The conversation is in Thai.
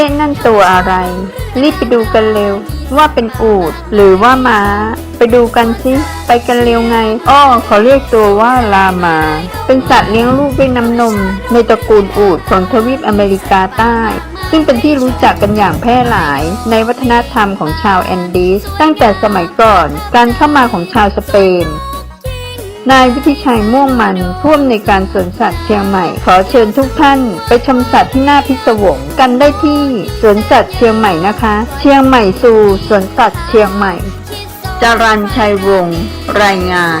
อ๊ะนั่นตัวอะไร รีบไปดูกันเร็ว ว่าเป็นอูดหรือว่าม้า ไปดูกันสิไปกันเร็วไง อ้อเขาเรียกตัวว่าลามา เป็นสัตว์เลี้ยงลูกด้วยน้ำนม ในตระกูลอูดของทวีปอเมริกาใต้ ซึ่งเป็นที่รู้จักกันอย่างแพร่หลายในวัฒนธรรมของชาวแอนดีส ตั้งแต่สมัยก่อน การเข้ามาของชาวสเปน นายวิทิชัยม่วงมันผู้อำนวยการสวนสัตว์เชียงใหม่ ขอเชิญทุกท่านไปชมสัตว์ที่น่าพิศวงกันได้ที่สวนสัตว์เชียงใหม่นะคะ เชียงใหม่สู่สวนสัตว์เชียงใหม่จรันชัยวงศ์รายงาน